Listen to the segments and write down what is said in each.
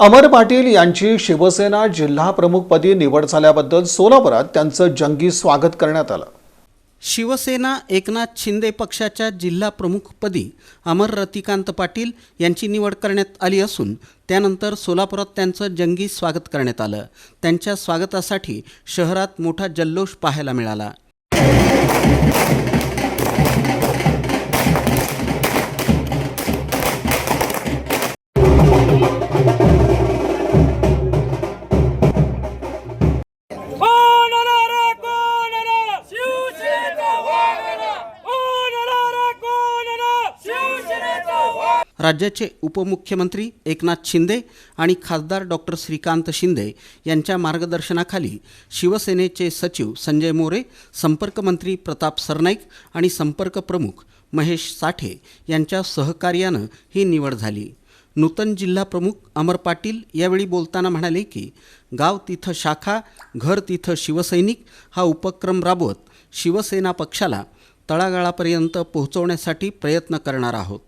अमर पाटील यांची शिवसेना जिल्हा प्रमुखपदी निवड झाल्याबद्दल सोलापुरात त्यांचं जंगी स्वागत करण्यात आलं. शिवसेना एकनाथ शिंदे पक्षाच्या जिल्हा प्रमुखपदी अमर रतिकांत पाटील यांची निवड करण्यात आली असून त्यानंतर सोलापुरात त्यांचं जंगी स्वागत करण्यात आलं. त्यांच्या स्वागतासाठी शहरात मोठा जल्लोष पाहायला मिळाला. राज्याचे उपमुख्यमंत्री एकनाथ शिंदे आणि खासदार डॉक्टर श्रीकांत शिंदे यांच्या मार्गदर्शनाखाली शिवसेनेचे सचिव संजय मोरे संपर्कमंत्री प्रताप सरनाईक आणि संपर्क प्रमुख महेश साठे यांच्या सहकार्यानं ही निवड झाली. नूतन जिल्हा प्रमुख अमर पाटील यावेळी बोलताना म्हणाले की गाव तिथं शाखा घर तिथं शिवसैनिक हा उपक्रम राबवत शिवसेना पक्षाला तळागाळापर्यंत पोहोचवण्यासाठी प्रयत्न करणार आहोत.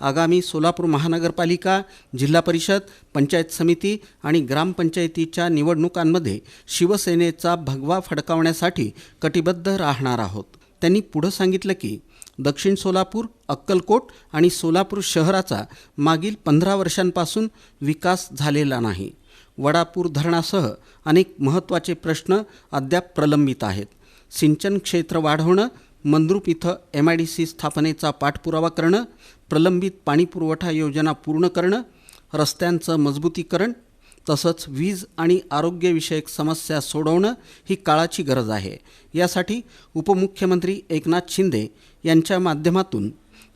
आगामी सोलापूर महानगरपालिका जिल्हा परिषद पंचायत समिती आणि ग्रामपंचायतीच्या निवडणुकांमध्ये शिवसेनेचा भगवा फडकावण्यासाठी कटिबद्ध राहणार आहोत. त्यांनी पुढं सांगितलं की दक्षिण सोलापूर अक्कलकोट आणि सोलापूर शहराचा मागील पंधरा वर्षांपासून विकास झालेला नाही. वडापूर धरणासह अनेक महत्त्वाचे प्रश्न अद्याप प्रलंबित आहेत. सिंचन क्षेत्र वाढवणं मंद्रुप इथं एम आय डी सी स्थापनेचा पाठपुरावा करणं प्रलंबित पाणीपुरवठा योजना पूर्ण करणं रस्त्यांचं मजबूतीकरण तसंच वीज आणि आरोग्यविषयक समस्या सोडवणं ही काळाची गरज आहे. यासाठी उपमुख्यमंत्री एकनाथ शिंदे यांच्या माध्यमातून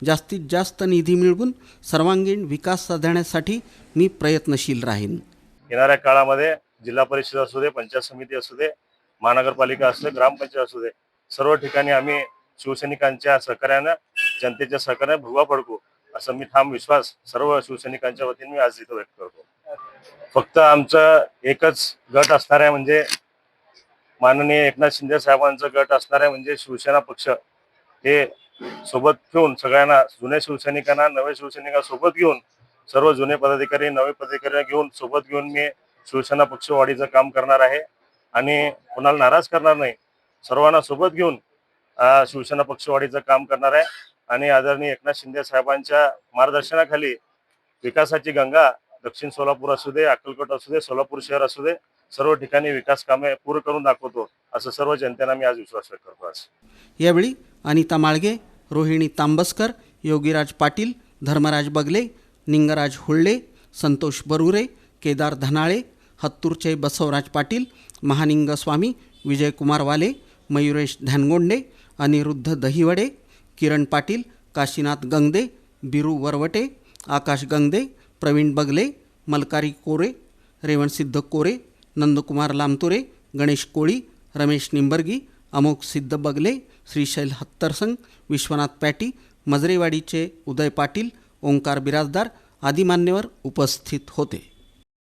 जास्तीत जास्त निधी मिळवून सर्वांगीण विकास साधण्यासाठी मी प्रयत्नशील राहीन. येणाऱ्या काळामध्ये जिल्हा परिषद असू दे पंचायत समिती असू दे महानगरपालिका असू दे ग्रामपंचायत असू दे सर्व ठिकाणी आम्ही शिवसैनिकांच्या सहकार्यानं जनतेच्या सहकार्याने भुवा पडको असं मी ठाम विश्वास सर्व शिवसैनिकांच्या वतीने मी आज इथं व्यक्त करतो. फक्त आमचं एकच गट असणाऱ्या म्हणजे माननीय एकनाथ शिंदे साहेबांचं गट असणाऱ्या म्हणजे शिवसेना पक्ष हे सोबत घेऊन सगळ्यांना जुन्या शिवसैनिकांना नव्या शिवसैनिकांना सोबत घेऊन सर्व जुने पदाधिकारी नवे पदाधिकारी घेऊन सोबत घेऊन मी शिवसेना पक्षवाढीचं काम करणार आहे. आणि कोणाला नाराज करणार नाही सर्वांना सोबत घेऊन शिवसेना पक्षवाढीचं काम करणार आहे. आणि आदरणीय एकनाथ शिंदे साहेबांच्या मार्गदर्शनाखाली विकासाची गंगा दक्षिण सोलापूर असू दे अक्कलकोट असू दे सोलापूर शहर असू दे सर्व ठिकाणी विकास कामे पूर्ण करून दाखवतो असं सर्व जनतेला मी आज विश्वास व्यक्त करतो आज. यावेळी अनिता माळगे रोहिणी तांबसकर योगीराज पाटील धर्मराज बगले निंगराज हुळ्ळे संतोष बरुरे केदार धनाळे हत्तूरचे बसवराज पाटील महानिंग स्वामी विजयकुमार वाले मयुरेश ध्यानगोंडे अनिरुद्ध दहिवडे किरण पाटील काशीनाथ गंगदे बिरू वरवटे आकाश गंगदे प्रवीण बगले मलकारी कोरे रेवणसिद्ध कोरे नंदकुमार लामतुरे गणेश कोळी रमेश निंबर्गी अमोक सिद्ध बगले श्रीशैल हत्तरसंग विश्वनाथ पॅटी मजरेवाडीचे उदय पाटील ओंकार बिराजदार आदी मान्यवर उपस्थित होते.